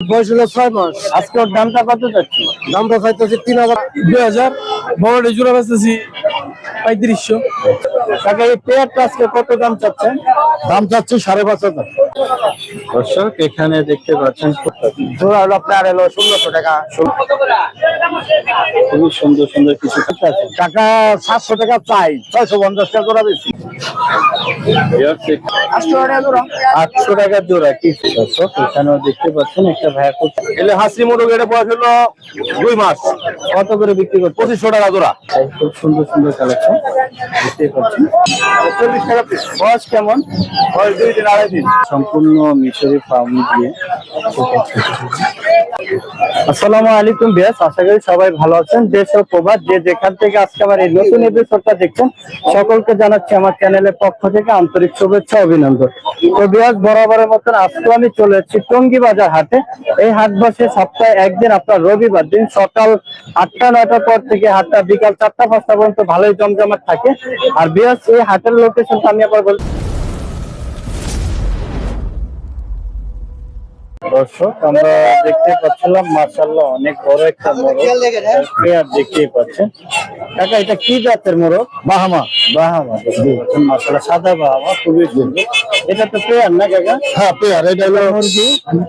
বয়স হলো ছয় মাস। আজকে দামটা কত যাচ্ছে? দামটা চাইতেছি তিন হাজার। দুই হাজার। বড় জোড়া বেচতেছি পঁয়ত্রিশশো। কাকা এই পেয়ারটা আজকে কত দাম চাচ্ছেন? দাম চাচ্ছি সাড়ে পাঁচ হাজার। দর্শক এখানে দেখতে পাচ্ছেন জোড়া হলো আপনার এলো ষোলোশো টাকা। খুবই সুন্দর সুন্দর কিছু টাকা সাতশো টাকা চাই ছয়শো পঞ্চাশ টাকা জোড়া বেশি আটশো টাকা জোড়া। আটশো টাকার জোড়া কি দর্শক এখানেও দেখতে পাচ্ছেন একটা ভাইয়া এলে হাসি মোরগ এটা বয়স হলো দুই মাস। কত করে বিক্রি করছে? পঁচিশশো টাকা জোড়া। খুব সুন্দর সুন্দর কালেকশন। দেখতে পাচ্ছেন। কেমন? সম্পূর্ণ মিশরি ফার্ম দিয়ে। আসসালামু আলাইকুম বিয়াস, আশা করি সবাই ভালো আছেন। দেশ ও যে যেখান থেকে আজকে আমার এই নতুন এপিসোডটা দেখছেন, সকলকে জানাচ্ছি আমার চ্যানেলের পক্ষ থেকে আন্তরিক শুভেচ্ছা, অভিনন্দন। তো বরাবরের মতন আজকে আমি চলে এসেছি টঙ্গী বাজার হাটে। এই হাট বসে সপ্তাহে একদিন আপনার রবিবার দিন সকাল আটটা, নয়টার পর থেকে হাটটা বিকাল চারটা, পাঁচটা পর্যন্ত ভালোই জমজমাট থাকে। আর বিয়াস, এই হাটের লোকেশনটা আমি আবার বলি দর্শক আমরা দেখতে পাচ্ছিলাম মার্শাল্লাহ অনেক বড় একটা মোরগ। পেয়ার দেখতেই পাচ্ছেন। কাকা এটা কি জাতের মোরগ? বাহামা। বাহামা মার্শাল্লাহ সাদা বাহামা খুবই সুন্দর। এটা তো পেয়ার না কাকা? হ্যাঁ পেয়ার এটা হলো মুরগি?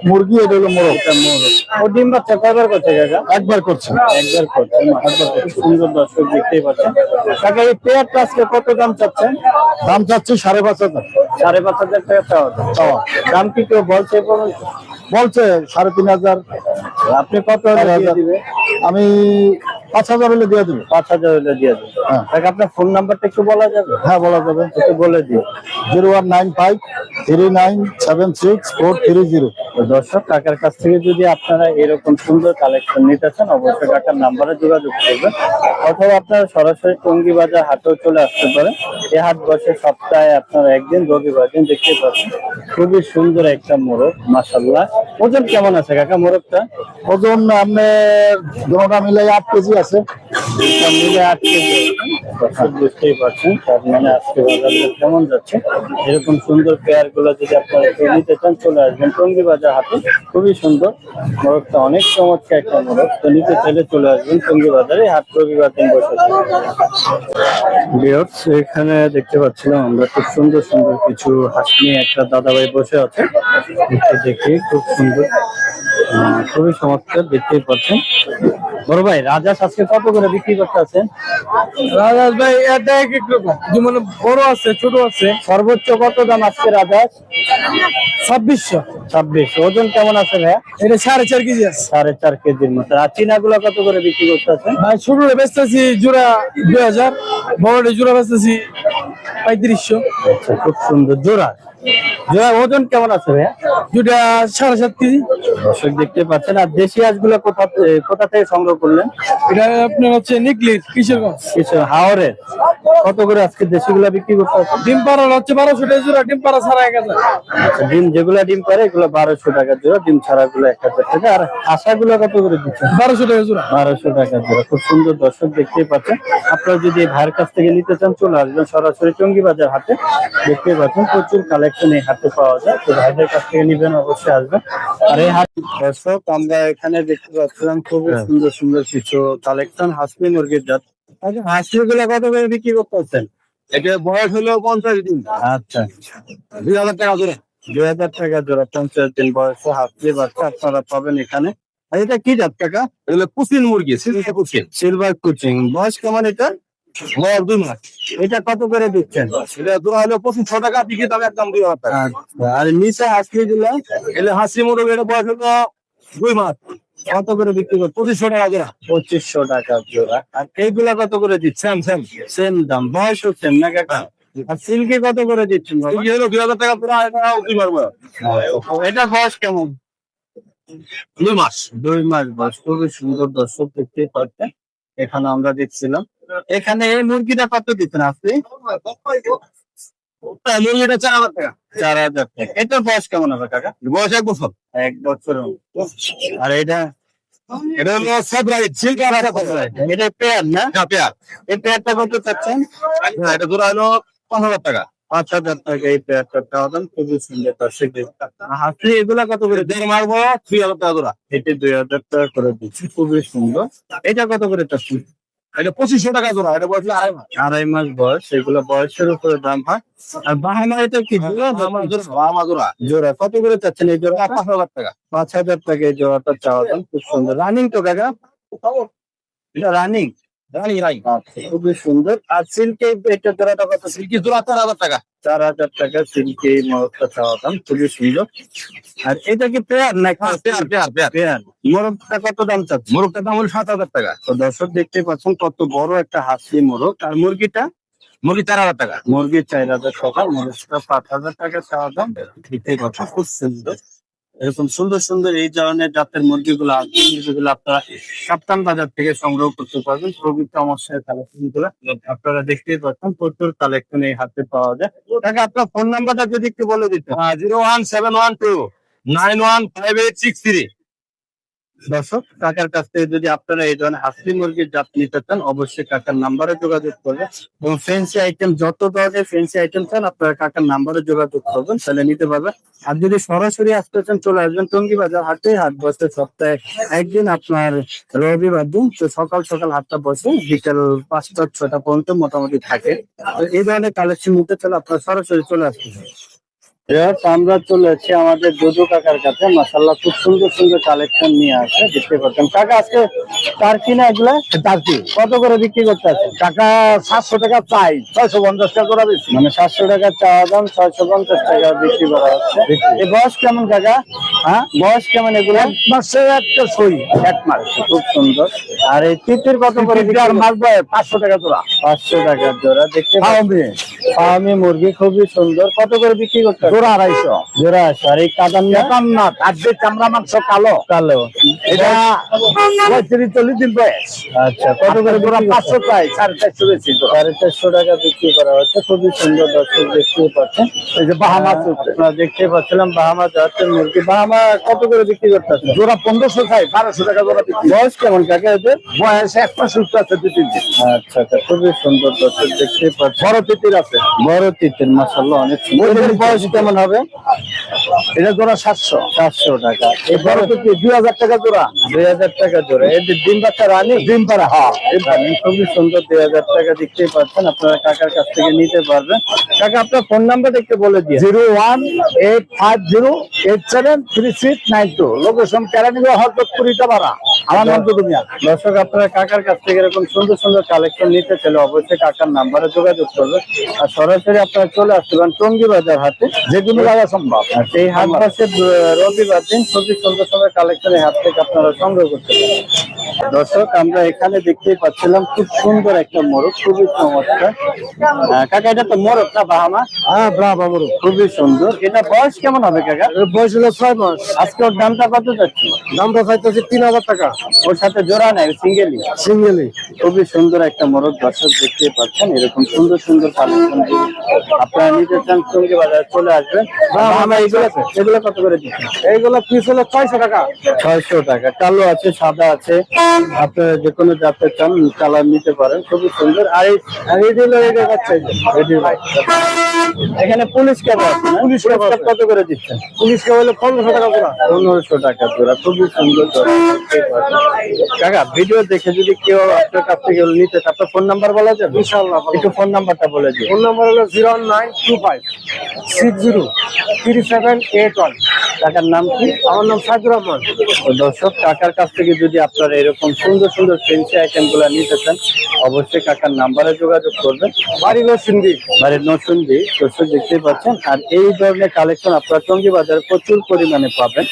মুরগি এটা হলো মোরগ। এটা মোরগ। ও ডিম বাচ্চা কয়বার করছে কাকা? একবার করছে। একবার করছে সুন্দর দর্শক দেখতেই পাচ্ছেন। কাকা এই পেয়ারটা আজকে কত দাম চাচ্ছেন দাম চাচ্ছি সাড়ে পাঁচ হাজার। সাড়ে পাঁচ হাজার টাকা চাওয়া। দাম। কি কেউ বলছে? বলছে সাড়ে তিন হাজার। আপনি কত হাজার। আমি পাঁচ হাজার হলে দিয়ে দেবো। পাঁচ হাজার হলে দিয়ে দেবে। হ্যাঁ। আপনার ফোন নাম্বারটা একটু বলা যাবে? হ্যাঁ বলা যাবে। একটু বলে দিও। Zero one nine five three nine seven six four three zero. তো দর্শক কাকার কাছ থেকে যদি আপনারা এরকম সুন্দর কালেকশন নিতে চান অবশ্যই কাকার নাম্বারে যোগাযোগ করবেন। অথবা আপনারা সরাসরি টঙ্গি বাজার হাটেও চলে আসতে পারেন। এই হাট বসে সপ্তাহে আপনারা একদিন রবিবার দিন দেখতে পাচ্ছেন খুবই সুন্দর একটা মোরগ মাসাল্লাহ ওজন কেমন আছে কাকা মোরগটা? ওজন আপনার মিলে আট কেজি আছে। মিলে আট কেজি দর্শক বুঝতেই পারছেন তার মানে আজকে বাজার কেমন যাচ্ছে। এরকম সুন্দর পেয়ারগুলো যদি আপনারা নিতে চান চলে আসবেন টঙ্গি বাজার হাটে খুবই সুন্দর। মোরগটা অনেক চমৎকার একটা মোরগ। তো নিতে ছেলে চলে আসবেন টঙ্গি বাজারে হাট রবিবার দিন বসে এখানে দেখতে পাচ্ছিলাম আমরা খুব সুন্দর সুন্দর কিছু হাঁস নিয়ে একটা দাদাভাই বসে আছে। একটু দেখি, খুব সুন্দর। খুবই চমৎকার দেখতেই পাচ্ছেন। বড় ভাই রাজা আজকে কত করে বিক্রি করতে আছেন? রাজাস ভাই এটা এক এক রকম। যেমন বড় আছে ছোট আছে। সর্বোচ্চ কত দাম আজকে রাজা ছাব্বিশশো। ছাব্বিশ। ওজন কেমন আছে ভাইয়া? এটা সাড়ে চার কেজি আছে। সাড়ে চার কেজির মতো। আর চিনা গুলো কত করে বিক্রি করতে আছেন? ভাই ছোটটা বেচতেছি জোড়া দুই হাজার বড়টা জোড়া বেচতেছি পঁয়ত্রিশশো। আচ্ছা খুব সুন্দর জোড়া। জোড়া ওজন কেমন আছে ভাইয়া? দুটা সাড়ে সাত কেজি। দর্শক দেখতে পাচ্ছেন আর দেশি হাঁসগুলো কোথা কোথা থেকে সংগ্রহ করলেন? এটা আপনার হচ্ছে নিকলির কিশোরগঞ্জ। কত করে আজকে দেশিগুলা বিক্রি করতে ডিম পাড়া হচ্ছে বারোশো টাকা জোড়া ডিম পাড়া ছাড়া এক হাজার। আচ্ছা, ডিম যেগুলা ডিম পারে এগুলো বারোশো টাকা জোড়া ডিম ছাড়া গুলো এক হাজার টাকা। আর আশাগুলো কত করে দিচ্ছেন বারোশো টাকা জোড়া। বারোশো টাকা জোড়া। খুব সুন্দর দর্শক দেখতেই পাচ্ছেন। আপনারা যদি ভাইয়ের কাছ থেকে নিতে চান চলে আসবেন সরাসরি টঙ্গি বাজার হাটে। দেখতেই পাচ্ছেন প্রচুর কালেকশন এই হাটে। পাওয়া যায় তো ভাইদের কাছ থেকে নিবেন অবশ্যই আসবেন আর এই হাট দর্শক আমরা এখানে দেখতে পাচ্ছিলাম খুবই সুন্দর সুন্দর কিছু কালেকশন হাসমি মুরগির জাত। আচ্ছা হাসমি গুলো কত করে বিক্রি করতে হচ্ছেন এটা বয়স হলো পঞ্চাশ দিন। আচ্ছা। দুই হাজার টাকা জোড়া। দুই হাজার টাকা জোড়া পঞ্চাশ দিন বয়সে হাসমি বাচ্চা আপনারা পাবেন এখানে। আর এটা কি জাত কাকা? এগুলো কুচিন মুরগি সিলকে কুচিন। সিলভার কোচিং বয়স কেমন এটা বয়স দুই মাস। এটা কত করে দিচ্ছেন? এটা জোড়া হলো পঁচিশশো টাকা বিক্রি দাম একদম দুই হাজার টাকা। আচ্ছা, আর নিচে হাসলি গুলো এলে হাসি মোরগ এটা বয়স হলো দুই মাস। কত করে বিক্রি পঁচিশশো টাকা জোড়া। পঁচিশশো টাকা জোড়া। আর এইগুলা কত করে দিচ্ছেন সেম সেম। সেম দাম বয়সও সেম না কাকা? আর সিল্কি কত করে দিচ্ছেন? হলো দুই হাজার টাকা দুই মাস এটা বয়স কেমন? দুই মাস। দুই মাস বয়স খুবই সুন্দর দর্শক দেখতে পাচ্ছেন। এখানে আমরা দেখছিলাম। এখানে এই মুরগিটা কত দিচ্ছেন আপনি? মুরগিটা চার হাজার টাকা। চার হাজার টাকা। এটার বয়স কেমন হবে কাকা? বয়স এক বছর। এক বছর। আর এটা? এটা হলো ফেব্রুয়ারি সিলকার এটা পেয়ার না? পেয়ার। এই পেয়ারটা কত চাচ্ছেন? এটা জোড়া হলো পাঁচ হাজার টাকা। পাঁচ হাজার টাকা এই পেয়ারটা দাম খুবই সুন্দর দর্শক এগুলা কত করে? দেড় মারবো দুই হাজার টাকা জোড়া এটি দুই হাজার টাকা করে দিচ্ছি খুবই সুন্দর। এটা কত করে চাচ্ছি এটা পঁচিশশো টাকা জোড়া এটা আড়াই মাস। আড়াই মাস বয়স এগুলো বয়সের উপরে দাম হয়। আর বাহানা এটা কি জোড়া জোড়া কত করে চাচ্ছেন এই জোড়া? পাঁচ হাজার টাকা। পাঁচ হাজার টাকা এই জোড়াটা চাওয়া দাম খুব সুন্দর। রানিং তো কাকা? এটা রানিং। রানি রানি খুবই সুন্দর। আর সিল্কে এটা জোড়াটা কত সিল্কি জোড়া চার হাজার টাকা। চার হাজার টাকা সিল্কে চাওয়া দাম খুবই সুন্দর। আর এটা কি পেয়ার না পেয়ার পেয়ার পেয়ার পেয়ার মোরগটা কত দাম চাচ্ছে মোরগটার দাম হলো সাত হাজার টাকা। তো দর্শক দেখতে পাচ্ছেন কত বড় একটা হাসি মোরগ। আর মুরগিটা? মুরগি চার হাজার টাকা। মুরগির চার হাজার টাকা মুরগিটা পাঁচ হাজার টাকা চাওয়া দাম। দেখতে পাচ্ছেন খুব সুন্দর। এরকম সুন্দর সুন্দর এই ধরনের জাতের মুরগিগুলো আছে, মুরগিগুলো আপনারা কাপ্তান বাজার থেকে সংগ্রহ করতে পারবেন। প্রভৃতি আমার সাথে কালেকশনগুলো আপনারা দেখতেই পাচ্ছেন, প্রচুর কালেকশন এই হাতে পাওয়া যায়। তাকে আপনার ফোন নাম্বারটা যদি একটু বলে দিতে zero one seven one two nine one five eight six three. দর্শক, কাকার কাছ থেকে যদি আপনারা এই ধরনের হাসি মুরগির জাত নিতে চান, অবশ্যই কাকার নাম্বারে যোগাযোগ করবেন। এবং ফেন্সি আইটেম যত ধরনের ফেন্সি আইটেম চান, আপনারা কাকার নাম্বারে যোগাযোগ করবেন, তাহলে নিতে পারবেন। আর যদি সরাসরি আসতে চান, চলে আসবেন টঙ্গি বাজার হাটে। হাট বসে সপ্তাহে একদিন আপনার রবিবার দিন, তো সকাল সকাল হাটটা বসে, বিকেল পাঁচটা, ছটা পর্যন্ত মোটামুটি থাকে। তো এই ধরনের কালেকশন নিতে চাইলে আপনারা সরাসরি চলে আসতে আমরা চলে যাচ্ছি আমাদের দুদু কাকার কাছে। মাসাল্লাহ খুব সুন্দর সুন্দর কালেকশন নিয়ে আসে দেখতে পাচ্ছেন কাকা আজকে তার কিনা এগুলা? টার্কি কত করে বিক্রি করতে আছে? টাকা সাতশো টাকা চাই ছয়শো পঞ্চাশ টাকা করে বেশি। মানে সাতশো টাকা চাওয়া দাম ছয়শো পঞ্চাশ টাকা বিক্রি করা হচ্ছে। এই বয়স কেমন কাকা? হ্যাঁ বয়স কেমন এগুলো? এক মাসে একটা সই এক মাস। খুব সুন্দর। আর এই তিতির কত করে আর মাস পাঁচশো টাকা জোড়া। পাঁচশো টাকা জোড়া দেখতে ফার্মি মুরগি। খুবই সুন্দর। কত করে বিক্রি করতে জোড়া আড়াইশো। জোড়া আড়াইশো। আর এই কাদান না? আজকে চামড়া মাংস কালো। কালো। এটা পঁয়ত্রিশ চল্লিশ দিন বয়স। আচ্ছা কত করে জোড়া পাঁচশো চাই সাড়ে চারশো বেশি সাড়ে চারশো টাকা বিক্রি করা হচ্ছে খুবই সুন্দর দর্শক দেখতে পাচ্ছেন। এই যে বাহামা আপনারা দেখতে পাচ্ছিলাম বাহামা যাচ্ছে মুরগি। বাহামা কত করে বিক্রি করতে আছে জোড়া পনেরোশো চাই বারোশো টাকা জোড়া বিক্রি। বয়স কেমন কাকে এদের? বয়স এক মাস সুস্থ আছে দু তিন দিন। আচ্ছা আচ্ছা খুবই সুন্দর দর্শক দেখতে পাচ্ছেন। বড় তিতির আছে। বড় তিতির মাসাল্লাহ অনেক সুন্দর। বয়স কেমন হবে? এটা জোড়া সাতশো। সাতশো টাকা। এই বড় দুই হাজার টাকা জোড়া। দুই হাজার টাকা জোড়া। ডিম বাচ্চা রানি? ডিম পাড়া হ্যাঁ। রানি খুবই সুন্দর দুই হাজার টাকা দেখতেই পাচ্ছেন। আপনারা কাকার কাছ থেকে নিতে পারবেন। কাকা আপনার ফোন নাম্বার একটু বলে দিয়ে zero one eight five zero eight seven three six nine two. Location Keraniganj হরদপুরিটা ভাড়া আমার নাম তো তুমি দর্শক আপনারা কাকার কাছ থেকে এরকম সুন্দর সুন্দর কালেকশন নিতে চাইলে অবশ্যই কাকার নাম্বারে যোগাযোগ করবেন। আর সরাসরি আপনারা চলে আসতে পারেন টঙ্গি বাজার হাটে। যে কোনো জায়গা সম্ভব সেই হাট বসে রবিবার দিন খুবই সুন্দর সুন্দর কালেকশন এই হাট থেকে আপনারা সংগ্রহ করতে পারেন। দর্শক আমরা এখানে দেখতেই পাচ্ছিলাম খুব সুন্দর একটা মোরগ খুবই চমৎকার। আহ, কাকা এটা তো মোরগ না বাহামা? হ্যাঁ মোরগ। খুবই সুন্দর। এটা বয়স কেমন হবে কাকা? বয়স হলো ছয় মাস। আজকে ওর দামটা কত যাচ্ছে? দামটা চাইতেছে তিন হাজার টাকা। ওর সাথে জোড়া সিঙ্গেলি সিঙ্গেলি খুবই সুন্দর একটা মোরগ দর্শক দেখতেই পাচ্ছেন এরকম সুন্দর সুন্দর কালেকশন আপনারা নিতে চান সঙ্গে বাজারে চলে আসবেন। বাহামা এগুলো কত করে দিচ্ছেন? এইগুলো পিস হলো ছয়শো টাকা। ছয়শো টাকা। কালো আছে সাদা আছে। আপনারা যে কোনো জাতের চান কালার নিতে পারেন। খুবই সুন্দর। আর এই রেডি হলো এটা বাচ্চা এটি ভাই। এখানে পুলিশ ক্যাব আছে পুলিশ ক্যাব কত করে দিচ্ছেন পুলিশ ক্যাব হলো পনেরোশো টাকা জোড়া। পনেরোশো টাকা জোড়া খুবই সুন্দর কাকা ভিডিও দেখে যদি কেউ আপনার কাছ থেকে নিতে আপনার ফোন নাম্বার বলা যাবে? ইনশাআল্লাহ একটু ফোন নাম্বারটা বলে দিন ফোন নাম্বার হলো zero nine two five six zero three seven eight one কাকার নাম কি? আমার নাম সাইদুর রহমান। দর্শক কাকার কাছ থেকে যদি আপনারা এরকম সুন্দর সুন্দর ফেন্সি আইটেমগুলো নিতে চান অবশ্যই কাকার নাম্বারে যোগাযোগ করবেন। বাড়ি নসুন্দি বাড়ির নসুন্দি দর্শক দেখতেই পাচ্ছেন। আর এই ধরনের কালেকশন আপনারা টঙ্গি বাজারে প্রচুর পরিমাণে পাবেন।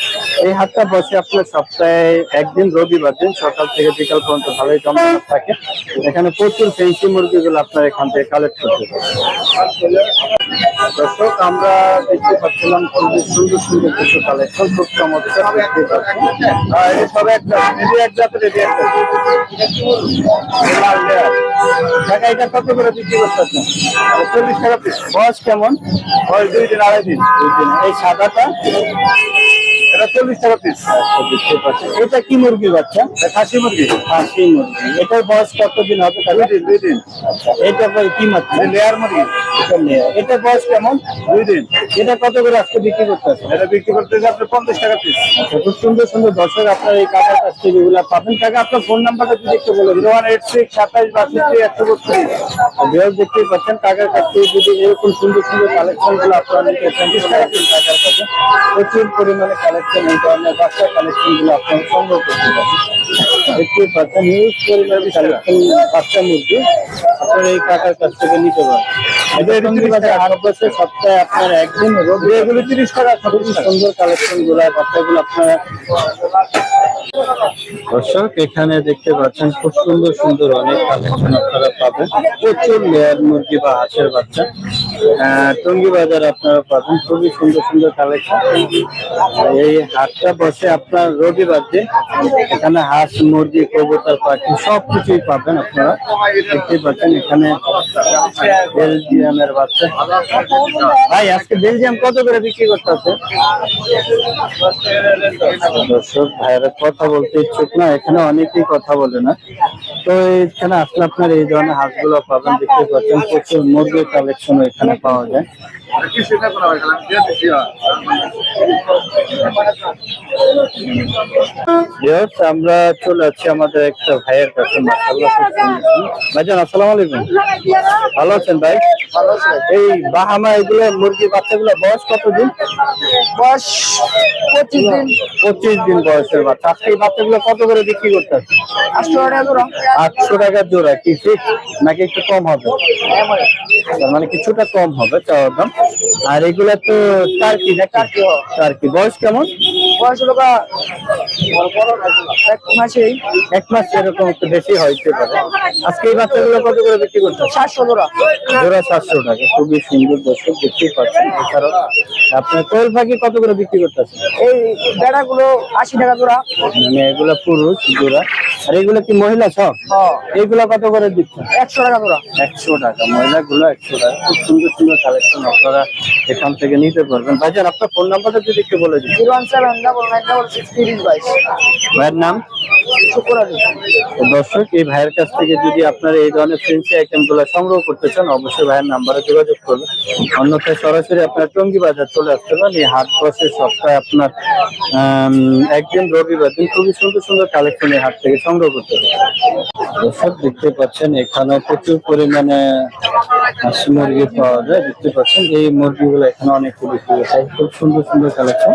এই হাটটা বসে আপনার সপ্তাহে একদিন, রবিবার দিন, সকাল থেকে বিকাল পর্যন্ত ভালোই জমজমাট থাকে। এখানে প্রচুর ফেন্সি মুরগিগুলো আপনারা এখান থেকে কালেক্ট করতে দর্শক, আমরা দেখতে পাচ্ছিলাম খুবই সুন্দর সুন্দর কিছু কালেকশন খুব চমৎকার দেখতে পাচ্ছি। সব এটি কত করে বিক্রি চল্লিশ টাকা বয়স কেমন? বয়স দুই দিন আড়াই দিন। দুই দিন। এই সাদাটা? এটা চল্লিশ টাকা পিস এটা কি মুরগির বাচ্চা? খাসি মুরগি। খাসি মুরগি। এটার বয়স কতদিন হবে দুই দিন দুই দিন। এটা কি মাত্রা লেয়ার মুরগি। এটা বয়স কেমন? দুই দিন। এটা কত করে আজকে বিক্রি করতে আছে এটা বিক্রি করতে পঞ্চাশ টাকা পিস আচ্ছা, খুব সুন্দর সুন্দর দর্শক আপনার এই কাকার কাছ থেকে এগুলা পাবেন। কাকা আপনার ফোন নাম্বারটা যদি একটু বলে জিরো ওয়ান এইট সিক্স সাতাইশ বাষট্টি একশো বত্রিশ। দেখতেই পাচ্ছেন টাকার কাছ থেকে যদি এরকম সুন্দর সুন্দর কালেকশনগুলো আপনারা নিতে টাকা তিন টাকার কাছে প্রচুর পরিমাণে কালেকশন এই ধরনের বাচ্চা কালেকশনগুলো আপনারা সংগ্রহ করতে পারেন দেখতেই পাচ্ছেন হিউজ পরিমাণে কালেকশন বাচ্চা মুরগি আপনারা এই কাকার কাছ থেকে নিতে পারেন। সপ্তাহে আপনার একদিন এগুলো তিরিশ টাকা খুবই সুন্দর কালেকশনগুলো বাচ্চাগুলো আপনারা দর্শক এখানে দেখতে পাচ্ছেন খুব সুন্দর সুন্দর অনেক কালেকশন আপনারা পাবেন। প্রচুর লেয়ার মুরগি বা হাঁসের বাচ্চা। টঙ্গী বাজার আপনারা পাবেন। খুবই সুন্দর সুন্দর কালেকশন এই হাটটা বসে আপনার রবিবার এখানে হাঁস, মুরগি, কবুতর, পাখি সব কিছুই পাবেন আপনারা। দেখতে পাচ্ছেন, এখানে বেলজিয়ামের বাচ্চা। ভাই, আজকে বেলজিয়াম কত করে বিক্রি করতেছে? দর্শক, ভাইয়েরা কথা বলতে ইচ্ছুক না, এখানে অনেকেই কথা বলে না। তো এখানে আসলে আপনার এই ধরনের হাঁসগুলো পাবেন দেখতে পাচ্ছেন। প্রচুর মুরগির কালেকশন এখানে। পাওয়া যায়। আমরা চলে যাচ্ছি আমাদের একটা ভাইয়ের কাছে। ভাইজান আসসালামু আলাইকুম। ভালো আছেন ভাই? এই বাহামা এগুলো মুরগি বাচ্চাগুলো বয়স কতদিন? বয়স পঁচিশ দিন। পঁচিশ দিন বয়সের বাচ্চা। আজকে এই বাচ্চাগুলো কত করে বিক্রি করতে আটশো টাকা জোড়া। আটশো টাকা জোড়া কি ঠিক নাকি একটু কম হবে? মানে কিছুটা কম হবে চাওয়ার দাম। আর এগুলা তো টার্কি না টার্কি বয়স কেমন? বয়স হলো এক মাসেই এক মাস এরকম একটু বেশি হইতে পারে। আজকে এই বাচ্চাগুলো কত করে বিক্রি করতে সাতশো জোড়া। জোড়া সাতশো টাকা খুবই সুন্দর দর্শক দেখতেই পাচ্ছেন এছাড়াও আপনার কোয়েল পাখি কত করে বিক্রি করতেছে এই বেড়াগুলো আশি টাকা জোড়া। মানে এগুলা পুরুষ জোড়া। আর এগুলো কি মহিলা সব? হ্যাঁ। এইগুলা কত করে দিচ্ছে? একশো টাকা জোড়া। একশো টাকা মহিলাগুলো একশো টাকা। খুব সুন্দর সুন্দর কালেকশন আপনারা এখান থেকে নিতে পারবেন। ভাইজান আপনার ফোন নাম্বারটা যদি একটু বলে দিন। Zero one seven double nine double six তিরিশ বাইশ ভাইয়ের নাম? দর্শক, এই ভাইয়ের কাছ থেকে যদি আপনারা এই ধরনের ফেন্সি আইটেমগুলো সংগ্রহ করতে চান, অবশ্যই ভাইয়ের নাম্বারে যোগাযোগ করবেন অন্যথায় সরাসরি আপনার টঙ্গি বাজার চলে আসতে পারেন। এই হাট বসে সপ্তাহে আপনার একদিন, রবিবার দিন খুবই সুন্দর সুন্দর কালেকশন এই হাট থেকে সংগ্রহ করতে পারেন। দর্শক, দেখতে পাচ্ছেন এখানে প্রচুর পরিমাণে হাঁস মুরগি পাওয়া যায়। দেখতে পাচ্ছেন, এই মুরগিগুলো এখানে অনেক বিক্রি হচ্ছে খুব সুন্দর সুন্দর কালেকশন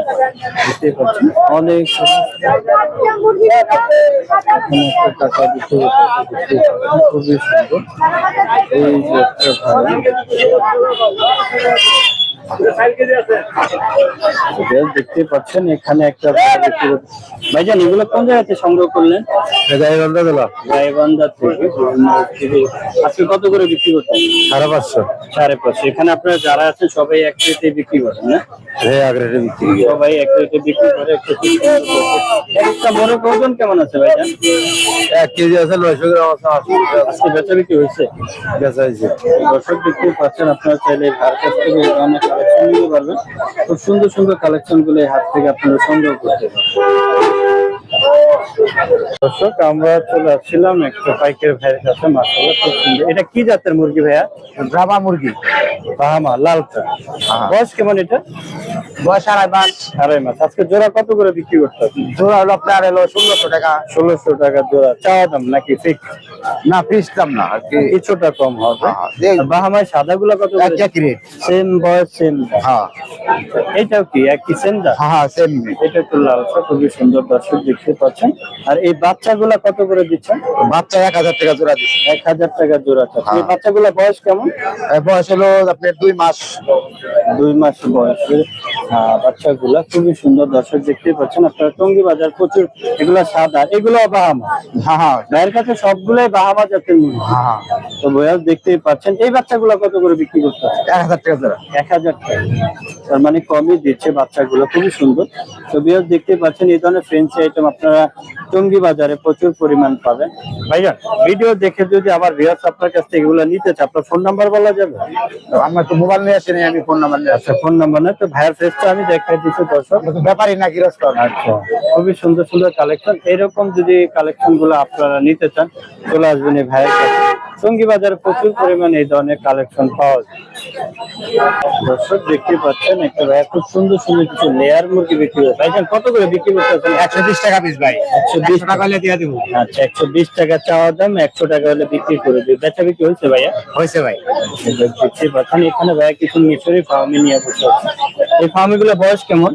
দেখতে পাচ্ছেন, অনেক খুবই সুন্দর এই যে একটা ভাই দেখতে পাচ্ছেন এখানে একটা বিক্রি। ভাইজান এগুলো কোন জায়গাতে সংগ্রহ করলেন? গাইবান্ধা জেলা গাইবান্ধা থেকে। আজকে কত করে বিক্রি করছেন? সাড়ে পাঁচশো। সাড়ে পাঁচশো। এখানে আপনারা যারা আছেন সবাই এক রেটে বিক্রি করেন না? হ্যাঁ এক রেটে বিক্রি সবাই এক রেটে বিক্রি করে একটা বড় ওজন কেমন আছে ভাইজান? এক কেজি আছে নয়শো গ্রাম আছে আজকে বেচা বিক্রি হয়েছে? বেচা হয়েছে। দর্শক দেখতে পাচ্ছেন আপনারা চাইলে ভার কাছ থেকে এই ধরনের কালেকশন নিতে পারবেন খুব সুন্দর সুন্দর কালেকশনগুলো এই হাত থেকে আপনারা সংগ্রহ করতে পারবেন। দর্শক আমরা চলে আসছিলাম একটা পাইকের ভাইয়ের কাছে মাসাল্লাহ খুব সুন্দর। এটা কি জাতের মুরগি ভাইয়া? ব্রাহ্মা মুরগি। বাহামা লালটা বয়স কেমন এটা? বয়স আড়াই মাস। আড়াই মাস। আজকে জোড়া কত করে বিক্রি করতে জোড়া হলো আপনার এলো ষোলোশো টাকা। ষোলোশো টাকা জোড়া। চাওয়া দাম নাকি ফিক্স না পিস দাম না আর কি। কিছুটা কম হবে। বাহামায় সাদা গুলা কত একই রেট সেম বয়স সেম হ্যাঁ। এইটাও কি একই সেম দাম? হ্যাঁ হ্যাঁ সেম এটা তো লালসা খুবই সুন্দর দর্শক দেখতে পাচ্ছেন আর এই বাচ্চাগুলা কত করে দিচ্ছেন? বাচ্চা এক হাজার টাকা জোড়া দিচ্ছে। এক হাজার টাকা জোড়া। এই হ্যাঁ। বাচ্চাগুলা বয়স কেমন? বয়স হলো আপনার দুই মাস। দুই মাস বয়সের বাচ্চাগুলা। খুবই সুন্দর দর্শক দেখতে পাচ্ছেন। আপনারা টঙ্গি বাজার প্রচুর এগুলা সাদা এগুলো বাহামা। হ্যাঁ হ্যাঁ। ভাইয়ের কাছে সবগুলাই বাহামা জাতের মুরগি। হ্যাঁ তো বয়স দেখতেই পাচ্ছেন। এই বাচ্চাগুলো কত করে বিক্রি করতে হয়? এক হাজার টাকা জোড়া এক হাজার টাকা। তার মানে কমই দিচ্ছে বাচ্চাগুলো। খুবই সুন্দর। তো বিয়ার দেখতেই পাচ্ছেন এই ধরনের ফ্রেঞ্চি আইটেম আপনারা টঙ্গি বাজারে প্রচুর পরিমাণ পাবেন। ভাইয়া ভিডিও দেখে যদি আমার ভিউয়ার্স আপনার কাছ থেকে এগুলো নিতে চায় আপনার ফোন নাম্বার বলা যাবে? আমার তো মোবাইল নিয়ে আসেনি আমি ফোন নাম্বার আচ্ছা ফোন নাম্বার না তো ভাইয়ের আমি দেখাই দিচ্ছি দর্শক। ব্যাপারই আচ্ছা খুবই সুন্দর সুন্দর কালেকশন এরকম যদি কালেকশনগুলো আপনারা নিতে চান চলে আসবেন এই ভাইয়ের কাছে। সঙ্গী বাজারে প্রচুর পরিমাণে এই ধরনের কালেকশন পাওয়া যায়। দর্শক দেখতে পাচ্ছেন একটা ভাইয়া খুব সুন্দর সুন্দর কিছু লেয়ার মুরগি বিক্রি করে। ভাইজান কত করে বিক্রি করতেছেন? একশো বিশ টাকা পিস ভাই। একশো বিশ টাকা হলে দিয়ে দিব। আচ্ছা একশো বিশ টাকা চাওয়া দাম একশো টাকা হলে বিক্রি করে দিই বেচা বিক্রি হয়েছে ভাইয়া? হয়েছে ভাই। দেখতে পাচ্ছেন এখানে ভাইয়া কিছু মিশরি ফার্মে নিয়ে বসে আছে। এই ফার্মে গুলো বয়স কেমন?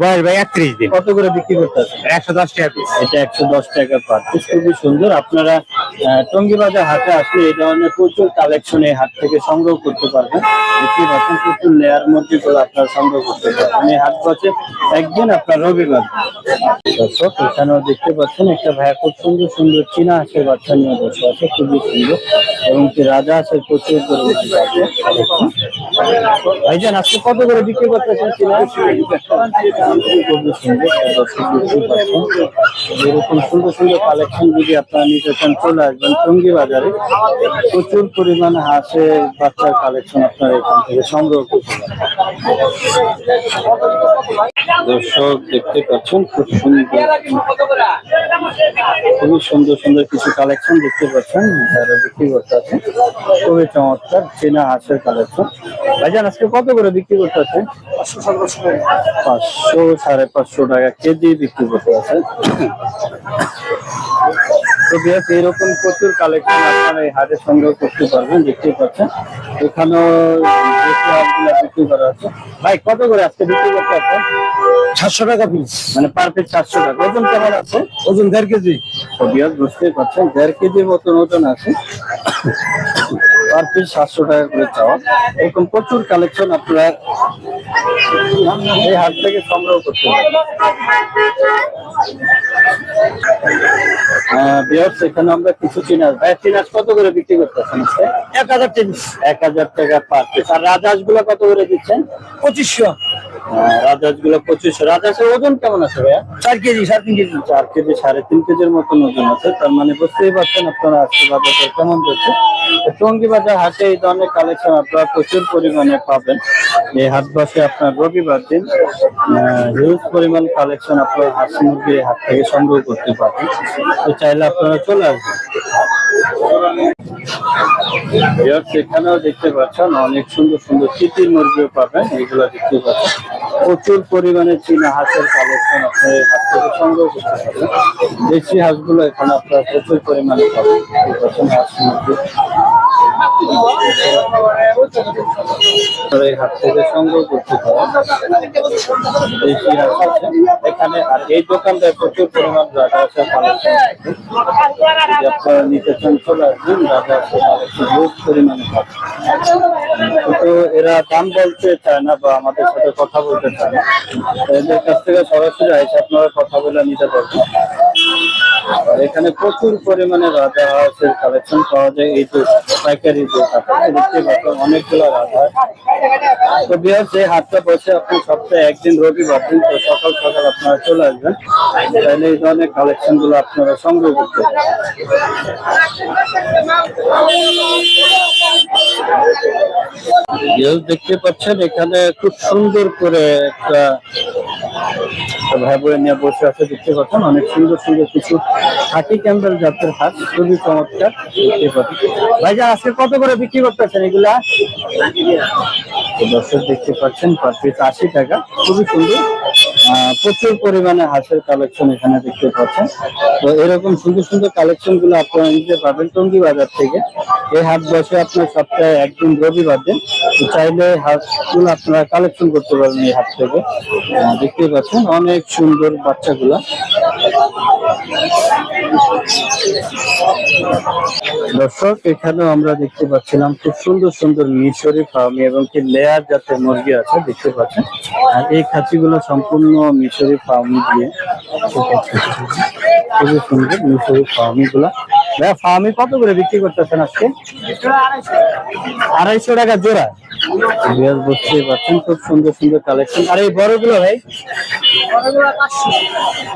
বয়স ভাই একত্রিশ দিন। কত করে বিক্রি করতেছেন? একশো দশ টাকা পিস এটা একশো দশ টাকা পার। পিস খুবই সুন্দর আপনারা আহ, হাতে হাটে আসলে এই ধরনের প্রচুর কালেকশন এই হাট থেকে সংগ্রহ করতে পারবেন। দেখতে পাচ্ছেন, প্রচুর লেয়ার মধ্যে করে আপনারা সংগ্রহ করতে পারবেন। এই হাট বসে একদিন আপনার রবিবার। দর্শক, এখানেও দেখতে পাচ্ছেন, একটা ভাইয়া খুব সুন্দর সুন্দর চীনা হাঁসের বাচ্চা নিয়ে বসে আছে, খুবই সুন্দর। এবং কি রাজা হাঁসের প্রচুর পরিমাণে আছে ভাইজান, আজকে কত করে বিক্রি করতেছেন চীনা খুবই সুন্দর, দর্শক দেখতে পাচ্ছেন। এরকম সুন্দর সুন্দর কালেকশন যদি আপনারা নিতে চান, চলে আসবেন টঙ্গী বাজারে। প্রচুর পরিমাণে হাঁসের বাচ্চার কালেকশন আপনারা এখান থেকে সংগ্রহ করতে দর্শক, দেখতে পাচ্ছেন, খুব সুন্দর, খুবই সুন্দর সুন্দর কিছু কালেকশন দেখতে পাচ্ছেন, যারা বিক্রি করতে আছেন। খুবই চমৎকার, চীনা হাঁসের কালেকশন ভাইজান, আজকে কত করে বিক্রি করতে আছেন? পাঁচশো সাড়ে পাঁচশো টাকা কেজি বিক্রি করতে আছে তো বিয়াস এরকম প্রচুর কালেকশন আপনারা এই হাটে সংগ্রহ করতে পারবেন দেখতে পাচ্ছেন। এখানেও বিক্রি করা আছে ভাই কত করে আজকে বিক্রি করতে আছে? সাতশো টাকা পিস মানে পার পিস চারশো টাকা। ওজন কেমন আছে? ওজন দেড় কেজি। তো বিয়াস বুঝতেই পারছেন দেড় কেজির মতন ওজন আছে। পার পিস সাতশো টাকা করে চাওয়া। এরকম প্রচুর কালেকশন আপনারা এই হাট থেকে সংগ্রহ করতে এখানে আমরা কিছু চিনাস ভাই চিনাস কত করে বিক্রি করতেছেন এক হাজার এক হাজার টাকা পার পিস আর রাজহাঁসগুলো কত করে দিচ্ছেন? পঁচিশশো। পঁচিশশো। রাজহাঁসের ওজন কেমন আছে ভাইয়া? চার কেজি সাড়ে তিন কেজি। চার কেজি সাড়ে তিন কেজির মতন ওজন আছে। তার মানে বুঝতেই পারছেন আপনারা আজকে বাজারটা কেমন যাচ্ছে। তো টঙ্গী বাজার হাটে এই ধরনের কালেকশন আপনারা প্রচুর পরিমাণে পাবেন। এই হাট বসে আপনার রবিবার দিন হিউজ পরিমাণ কালেকশন আপনারা হাঁস মুরগি এই হাট থেকে সংগ্রহ করতে পারবেন। তো চাইলে আপনারা চলে আসবেন। এখানেও দেখতে পাচ্ছেন অনেক সুন্দর সুন্দর চিতির মুরগিও পাবেন, এগুলো দেখতে পাচ্ছেন। প্রচুর পরিমাণে চীনা হাঁসের কালেকশন আপনার এই হাঁস থেকে সংগ্রহ করতে পারবেন। দেশি হাঁসগুলো এখানে আপনার প্রচুর পরিমাণে পাবেন হাঁস মুরগি। এই হাট থেকে সংগ্রহ করতে আছে এখানে আর এই দোকানটায় প্রচুর পরিমাণ রাজা যদি আপনারা নিতে চান চলে আসবেন রাজা কালেকশন বহুত পরিমাণে কিন্তু এরা দাম বলতে চায় না বা আমাদের সাথে কথা বলতে চায় না। এদের কাছ থেকে সরাসরি আইসে আপনারা কথা বলে নিতে পারবেন। আর এখানে প্রচুর পরিমাণে রাজা হাঁসের কালেকশন পাওয়া যায়। এই যে পাইকারি যে কাপড় অনেকগুলো হাঁস। তো বিহার, যে হাটটা বসে আপনি সপ্তাহে একদিন, রবিবার দিন, তো সকাল সকাল আপনারা চলে আসবেন। তাহলে এই ধরনের কালেকশনগুলো আপনারা সংগ্রহ করতে ভিউজ দেখতে পাচ্ছেন, এখানে খুব সুন্দর করে একটা একটা ভাই বোন নিয়ে বসে আছে, দেখতে পাচ্ছেন, অনেক সুন্দর সুন্দর কিছু হাতি ক্যাম্বেল জাতের হাঁস, খুবই চমৎকার। দেখতে পাচ্ছেন ভাইজান আজকে কত করে বিক্রি করতেছেন এগুলা? দর্শক দেখতে পাচ্ছেন, পার পিস আশি টাকা, খুবই সুন্দর। প্রচুর পরিমাণে হাঁসের কালেকশন এখানে দেখতে পাচ্ছেন। তো এরকম সুন্দর সুন্দর কালেকশনগুলো আপনারা নিতে পারবেন টঙ্গি বাজার থেকে। এই হাট বসে আপনার সপ্তাহে একদিন রবিবার দিন। চাইলে হাঁসগুলো আপনারা কালেকশন করতে পারবেন এই হাট থেকে। দেখতে পাচ্ছেন অনেক সুন্দর বাচ্চাগুলা। দর্শক, এখানেও আমরা দেখতে পাচ্ছিলাম খুব সুন্দর সুন্দর মিশরি ফার্মি এবং কি লেয়ার জাতের মুরগি আছে, দেখতে পাচ্ছেন। আর এই খাঁচিগুলো সম্পূর্ণ মিশরি ফার্মি দিয়ে খুবই সুন্দর মিশরি ফার্মি গুলা। ভাইয়া ফার্মি কত করে বিক্রি করতেছেন আজকে? আড়াইশো টাকা জোড়া। বিয়ার বুঝতেই পারছেন খুব সুন্দর সুন্দর কালেকশন আর এই বড়গুলো ভাই?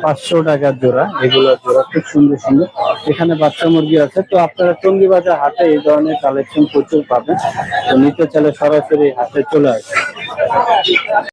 পাঁচশো। টাকা জোড়া এগুলো জোড়া খুব সুন্দর সুন্দর। এখানে বাচ্চা মুরগি আছে তো আপনারা টঙ্গি বাজার হাটে এই ধরনের কালেকশন প্রচুর পাবেন। তো নিতে চাইলে সরাসরি হাটে চলে আসবে